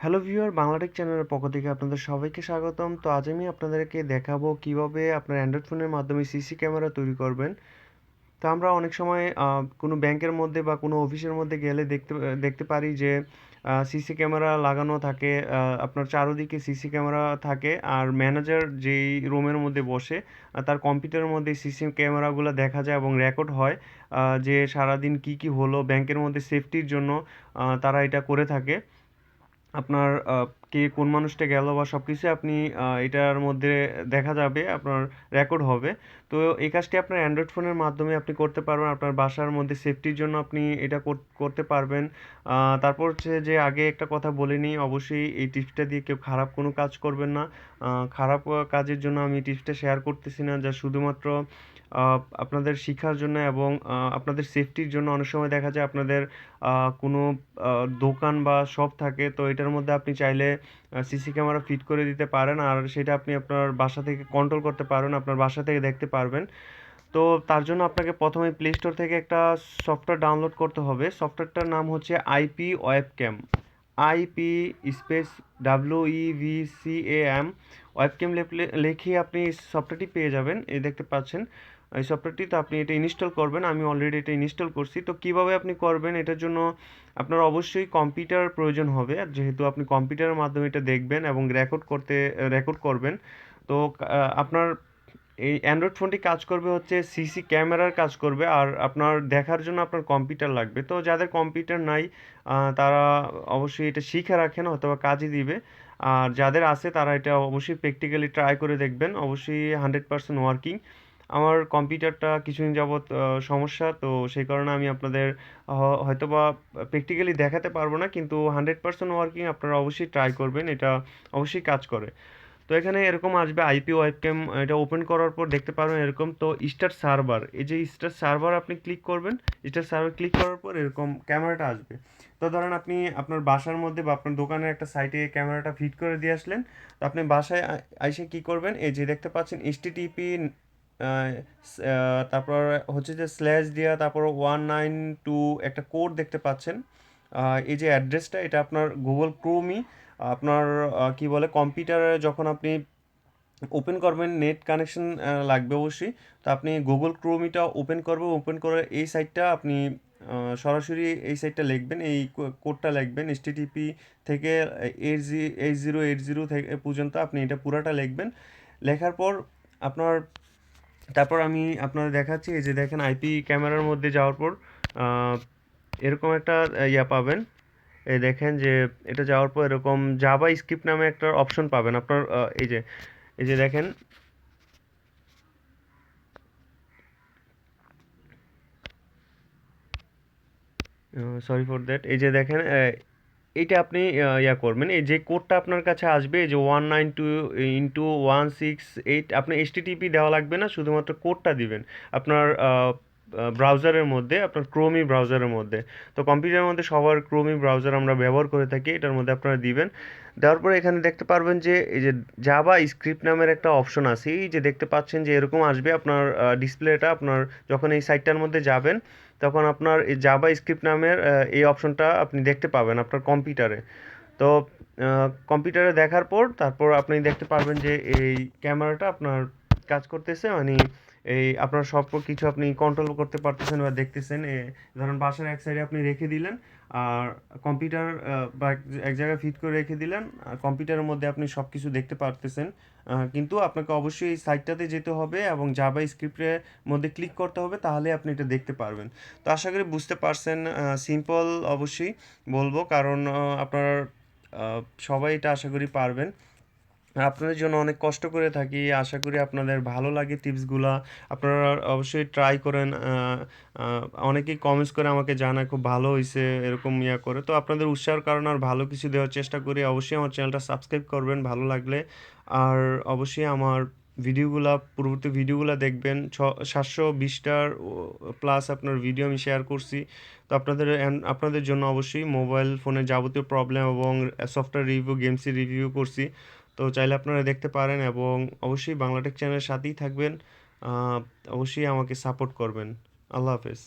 Hello viewer Bangla Tech চ্যানেলের পক্ষ থেকে আপনাদের সবাইকে স্বাগতম। তো আজ আমি আপনাদেরকে দেখাবো কীভাবে আপনার অ্যান্ড্রয়েড ফোনের মাধ্যমে সিসি ক্যামেরা তৈরি করবেন। তো আমরা অনেক সময় কোনো ব্যাংকের মধ্যে বা কোনো অফিসের মধ্যে গেলে দেখতে দেখতে পারি যে সিসি ক্যামেরা লাগানো থাকে আপনার চারোদিকে সিসি ক্যামেরা থাকে, আর ম্যানেজার যেই রুমের মধ্যে বসে তার কম্পিউটারের মধ্যে সিসি ক্যামেরাগুলো দেখা যায় এবং রেকর্ড হয় যে সারাদিন কি কি হলো ব্যাংকের মধ্যে সেফটির জন্য তারা এটা করে থাকে। আপনার কে কোন মানুষটা গেল বা সব কিছুই আপনি এটার মধ্যে দেখা যাবে, আপনার রেকর্ড হবে। তো এই কাজটি আপনার অ্যান্ড্রয়েড ফোনের মাধ্যমে আপনি করতে পারবেন। আপনার বাসার মধ্যে সেফটির জন্য আপনি এটা কর- করতে পারবেন। তারপর হচ্ছে যে আগে একটা কথা বলে নিই, অবশ্যই এই টিপসটা দিয়ে কেউ খারাপ কোনো কাজ করবেন না। খারাপ কাজের জন্য আমি টিপসটা শেয়ার করতেছি না। যা শুধুমাত্র আপনাদের শিক্ষার জন্য এবং আপনাদের সেফটির জন্য অনেক সময় দেখা যায় আপনাদের কোনো দোকান বা শপ থাকে। তো এটার মধ্যে আপনি চাইলে সিসি ক্যামেরা ফিট করে দিতে পারেন। আর সেটা আপনি আপনার বাসা থেকে কন্ট্রোল করতে পারবেন, আপনার বাসা থেকে দেখতে পারবেন। তো তার জন্য আপনাকে প্রথমে প্লে স্টোর থেকে একটা সফটওয়্যার ডাউনলোড করতে হবে। সফটওয়্যারটার নাম হচ্ছে IP web cam IP space W E V C A M web cam লিখে আপনি সফটওয়্যারটি পেয়ে যাবেন। এই দেখতে পাচ্ছেন। এই সফটওয়্যারটি তো আপনি এটা ইনস্টল করবেন, আমি অলরেডি এটা ইনস্টল করছি। তো কীভাবে আপনি করবেন? এটার জন্য আপনার অবশ্যই কম্পিউটার প্রয়োজন হবে। আর যেহেতু আপনি কম্পিউটারের মাধ্যমে এটা দেখবেন এবং রেকর্ড করতে রেকর্ড করবেন, তো আপনার এই অ্যান্ড্রয়েড ফোনটি কাজ করবে হচ্ছে সিসি ক্যামেরার কাজ করবে। আর আপনার দেখার জন্য আপনার কম্পিউটার লাগবে। তো যাদের কম্পিউটার নাই তারা অবশ্যই এটা শিখে রাখেন অথবা কাজে দিবে। আর যাদের আছে, তারা এটা অবশ্যই প্র্যাকটিক্যালি ট্রাই করে দেখবেন। অবশ্যই হান্ড্রেড পার্সেন্ট ওয়ার্কিং আমার কম্পিউটারটা কিছুদিন যাবৎ সমস্যা, তো সেই কারণে আমি আপনাদের হ- হয়তোবা প্র্যাকটিক্যালি দেখাতে পারব না, কিন্তু হান্ড্রেড পার্সেন্ট ওয়ার্কিং আপনারা অবশ্যই ট্রাই করবেন, এটা অবশ্যই কাজ করে। তো এখানে এরকম আসবে আইপি ওয়েবক্যাম এটা ওপেন করার পর দেখতে পারবেন এরকম, তো স্টার সার্ভার এই যে স্টার সার্ভার আপনি ক্লিক করবেন স্টার সার্ভার ক্লিক করার পর এরকম ক্যামেরাটা আসবে। তো ধরেন আপনি আপনার বাসার মধ্যে বা আপনার দোকানের একটা সাইটে ক্যামেরাটা ফিট করে দিয়ে আসলেন, তো আপনি বাসায় আইসে কি করবেন, এই যে দেখতে পাচ্ছেন এইচটিটিপি তারপর হচ্ছে যে স্ল্যাশ দেওয়া তারপর ওয়ান নাইন টু একটা কোড দেখতে পাচ্ছেন। এই যে অ্যাড্রেসটা এটা আপনার গুগল ক্রোমই আপনার কি বলে কম্পিউটারে যখন আপনি ওপেন করবেন নেট কানেকশন লাগবে অবশ্যই। তো আপনি গুগল ক্রোমিটা ওপেন করবেন ওপেন করে এই সাইটটা আপনি সরাসরি এই সাইটটা লিখবেন, এই কোডটা লিখবেন এইচটিটিপি থেকে eight G eight zero eight zero থেকে পর্যন্ত আপনি এটা পুরাটা লিখবেন। লেখার পর আপনার তারপর আমি আপনাদের দেখাচ্ছি, এই যে দেখেন আইপি ক্যামেরার মধ্যে যাওয়ার পর এরকম একটা ইয়া পাবেন। এই দেখেন যে এটা যাওয়ার পর এরকম জাভা স্ক্রিপ্ট নামে একটা অপশন পাবেন। আপনার এই যে এই যে দেখেন। সরি ফর দ্যাট এই যে দেখেন এইটা আপনি ইয়া করবেন। এই যে কোডটা আপনার কাছে আসবে যে one nine two into one six eight, আপনি এইচটিটিপি দেওয়া লাগবে না, শুধুমাত্র কোডটা দিবেন। আপনার ব্রাউজারের মধ্যে, আপনার ক্রোমি ব্রাউজারের মধ্যে। তো কম্পিউটারের মধ্যে সবার ক্রোমি ব্রাউজার আমরা ব্যবহার করে থাকি, এটার মধ্যে আপনারা দিবেন। দেওয়ার পরে এখানে দেখতে পারবেন যে, এই যে জাভা স্ক্রিপ্ট নামের একটা অপশন আছে। এই যে দেখতে পাচ্ছেন যে এরকম আসবে আপনার ডিসপ্লেটা আপনার যখন এই সাইটটার মধ্যে যাবেন, তখন আপনার এই জাভা স্ক্রিপ্ট নামের এই অপশনটা আপনি দেখতে পাবেন আপনার কম্পিউটারে তো কম্পিউটারে দেখার পর, তারপর আপনি দেখতে পারবেন যে এই ক্যামেরাটা আপনার কাজ করতেছে মানে এই আপনার সব কিছু আপনি কন্ট্রোল করতে পারতেছেন বা দেখতেছেন ধরুন বাসার এক সাইডে আপনি রেখে দিলেন, আর কম্পিউটার বা এক জায়গায় ফিট করে রেখে দিলেন কম্পিউটারের মধ্যে আপনি সব কিছু দেখতে পারতেছেন কিন্তু আপনাকে অবশ্যই এই সাইটটাতে যেতে হবে এবং জাভা স্ক্রিপ্টের মধ্যে ক্লিক করতে হবে, তাহলে আপনি এটা দেখতে পারবেন। তো আশা করি বুঝতে পারছেন সিম্পল অবশ্যই বলব, কারণ আপনার সবাই এটা আশা করি পারবেন। আপনাদের জন্য অনেক কষ্ট করে থাকি। আশা করি আপনাদের ভালো লাগে টিপসগুলা। আপনারা অবশ্যই ট্রাই করেন। অনেকেই কমেন্টস করে আমাকে জানায়, খুব ভালো হয়েছে এরকম ইয়া করে। তো আপনাদের উৎসাহের কারণে আর ভালো কিছু দেওয়ার চেষ্টা করি। অবশ্যই আমার চ্যানেলটা সাবস্ক্রাইব করবেন, ভালো লাগলে। আর অবশ্যই আমার ভিডিওগুলা, পূর্ববর্তী ভিডিওগুলো দেখবেন। ছ, সাতশো বিশটার প্লাস আপনার ভিডিও আমি শেয়ার করছি। তো আপনাদের আপনাদের জন্য অবশ্যই মোবাইল ফোনের যাবতীয় প্রবলেম এবং সফটওয়্যার রিভিউ গেমসের রিভিউ করছি। তো চাইলে আপনারা দেখতে পারেন এবং অবশ্যই বাংলাটেক চ্যানেলের সাথেই থাকবেন। অবশ্যই আমাকে সাপোর্ট করবেন। আল্লাহ হাফেজ।